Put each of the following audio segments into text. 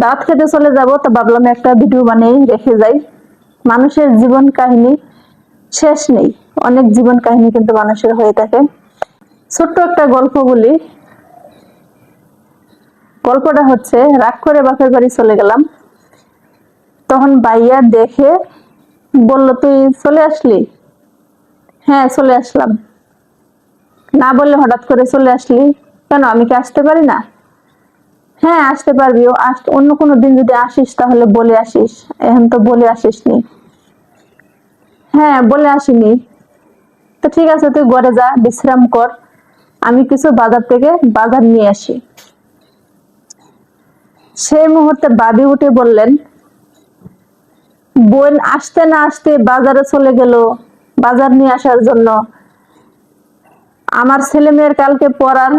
দাওয়াত খেতে চলে যাব, তো ভাবলাম একটা ভিডিও বানিয়ে রেখে যাই। মানুষের জীবন কাহিনী শেষ নেই। অনেক জীবন কাহিনী কিন্তু মানুষের হয়ে থাকে। ছোট্ট একটা গল্প বলি। গল্পটা হচ্ছে, রাগ করে বাপের বাড়ি চলে গেলাম। তখন বাইয়া দেখে বলল, তুই চলে আসলি? হ্যাঁ চলে আসলাম। না বললে হঠাৎ করে চলে আসলি? কেন? আমি কি আসতে পারি না? হ্যাঁ আসতে পারবি। ও অন্য কোনো দিন যদি আসিস তাহলে বলে আসিস। এখন তো বলে আসিস নি হ্যাঁ বলে আসিনি। তো ঠিক আছে, তুই ঘরে যা, বিশ্রাম কর। আমি কিছু বাজার থেকে বাজার নিয়ে আসি। সেই মুহূর্তে বাবি উঠে বললেন, বোন, আসতে না আসতে বাজারে চলে গেল, বাজার নিয়ে আসার জন্য। আমার ছেলে মেয়ের কালকে পড়ার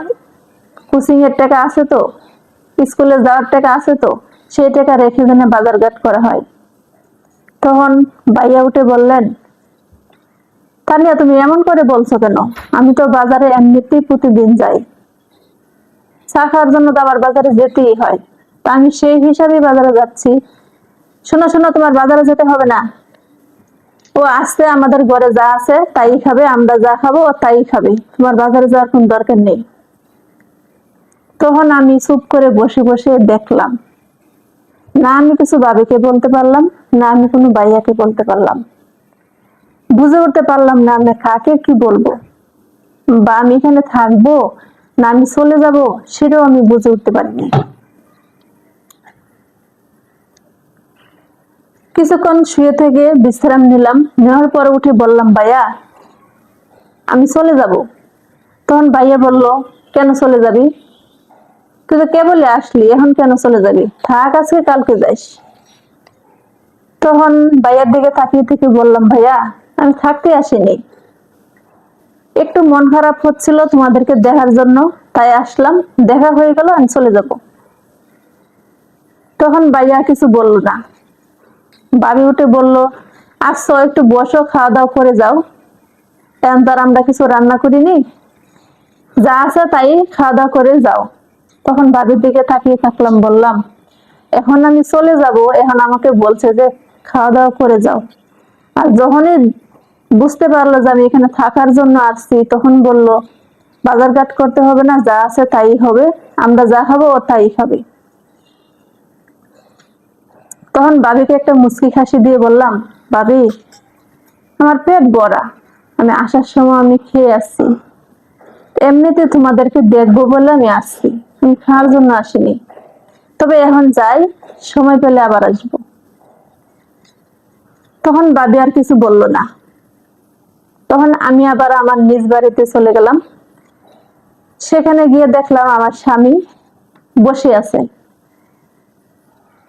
কোচিং এর টাকা আছে তো? স্কুলে যাওয়ার টাকা আছে তো, সেই টাকা রেখে যেন বাজার ঘাট করা হয়। তখন বাইয়া উঠে বললেন, তানিয়া, তুমি এমন করে বলছো কেন? আমি তো বাজারে এমনিতেই প্রতিদিন যাই। চা খাওয়ার জন্য তো আবার বাজারে যেতেই হয়। তা আমি সেই হিসাবেই বাজারে যাচ্ছি। শোনো শোনো, তোমার বাজারে যেতে হবে না। ও আসতে আমাদের ঘরে যা আছে তাই খাবে, আমরা যা খাব তাই খাবে। তোমার বাজারে যাওয়ার কোন দরকার নেই। তখন আমি চুপ করে বসে বসে দেখলাম। না, আমি কিছু বাবিকে বলতে পারলাম, না, আমি কোনো বাইয়াকে বলতে পারলাম। বুঝে উঠতে পারলাম না আমি কাকে কি বলব। বা আমি এখানে থাকব, না আমি চলে যাব, সেটাও আমি বুঝে উঠতে পারিনি। কিছুক্ষণ শুয়ে থেকে বিশ্রাম নিলাম, নেওয়ার পরে উঠে বললাম, ভাইয়া, আমি চলে যাব। তখন ভাইয়া বলল, কেন চলে যাবি? তুই তো কে বলে আসলি, এখন কেন চলে যাবি? থাক আজকে, কালকে যাইস। তখন ভাইয়ার দিকে তাকিয়ে থেকে বললাম, ভাইয়া, আমি থাকতে আসিনি। একটু মন খারাপ হচ্ছিল তোমাদেরকে দেখার জন্য, তাই আসলাম। দেখা হয়ে গেল, আমি চলে যাব। তখন ভাইয়া কিছু বলল না। বাবি উঠে বলল আসছো একটু বসো খাওয়া দাওয়া করে যাও। এখন তো আমরা কিছু রান্না করিনি। যা আছে তাই খাওয়া দাওয়া করে যাও। তখন বাবির দিকে তাকিয়ে থাকলাম, বললাম, এখন আমি চলে যাব, এখন আমাকে বলছে যে খাওয়া দাওয়া করে যাও। আর যখনই বুঝতে পারল যে আমি এখানে থাকার জন্য আসছি, তখন বলল বাজার ঘাট করতে হবে না, যা আছে তাই হবে, আমরা যা খাব ও তাই খাবে। তখন বাবিকে একটা মুচকি খাসি দিয়ে বললাম, বাবি, আমার পেট বড়া আমি আসার সময় আমি খেয়ে আসছি। এমনিতে তোমাদেরকে দেখব বলে আমি আসছি। আমি খাওয়ার জন্য আসিনি। তবে এখন যাই, সময় পেলে আবার আসব। তখন বাবি আর কিছু বলল না। তখন আমি আবার আমার নিজ বাড়িতে চলে গেলাম। সেখানে গিয়ে দেখলাম আমার স্বামী বসে আছে।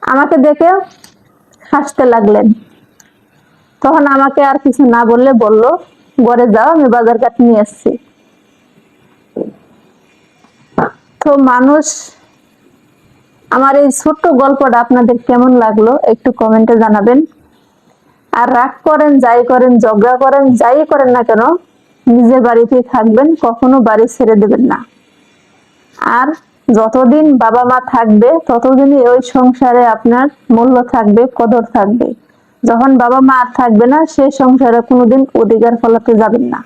আমাকে দেখে হাসতে লাগলেন। তখন আমাকে আর কিছু না বললে বলল, ঘরে যাও, আমি বাজার ঘাট নিয়ে এসছি তো মানুষ, আমার এই ছোট্ট গল্পটা আপনাদের কেমন লাগল একটু কমেন্টে জানাবেন। আর রাগ করেন, যাই করেন, ঝগড়া করেন, যাই করেন না কেন, নিজের বাড়িতে থাকবেন, কখনো বাড়ি ছেড়ে দেবেন না। আর যতদিন বাবা মা থাকবে, ততদিনই ওই সংসারে আপনার মূল্য থাকবে, কদর থাকবে। যখন বাবা মা আর থাকবে না সেই সংসারে কোনোদিন অধিকার ফলাতে যাবেন না।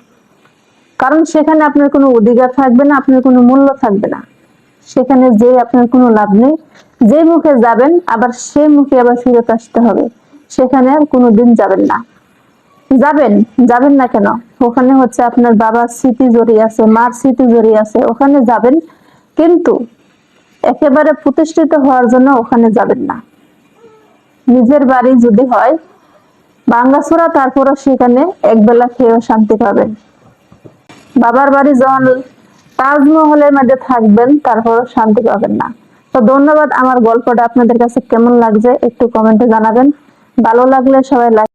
কারণ সেখানে আপনার কোনো অধিকার থাকবে না, আপনার কোনো মূল্য থাকবে না। সেখানে যে আপনার কোনো লাভ নেই। যে মুখে যাবেন, আবার সেই মুখে আবার ফিরত আসতে হবে। সেখানে আর কোনোদিন যাবেন না। যাবেন যাবেন না কেন? ওখানে হচ্ছে আপনার বাবার স্মৃতি জড়িয়ে আছে, মার স্মৃতি জড়িয়ে আছে, ওখানে যাবেন। কিন্তু একেবারে প্রতিষ্ঠিত হওয়ার জন্য ওখানে যাবেন না। নিজের বাড়ি যদি হয়, বাঙ্গাসুরা, তারপরও সেখানে একবেলা খেয়েও শান্তি পাবেন। বাবার বাড়ি যখন তাজমহলের মধ্যে থাকবেন তারপর শান্তি পাবেন না। তো ধন্যবাদ, আমার গল্পটা আপনাদের কাছে কেমন লাগছে একটু কমেন্টে জানাবেন। ভালো লাগলে সবাই লাইক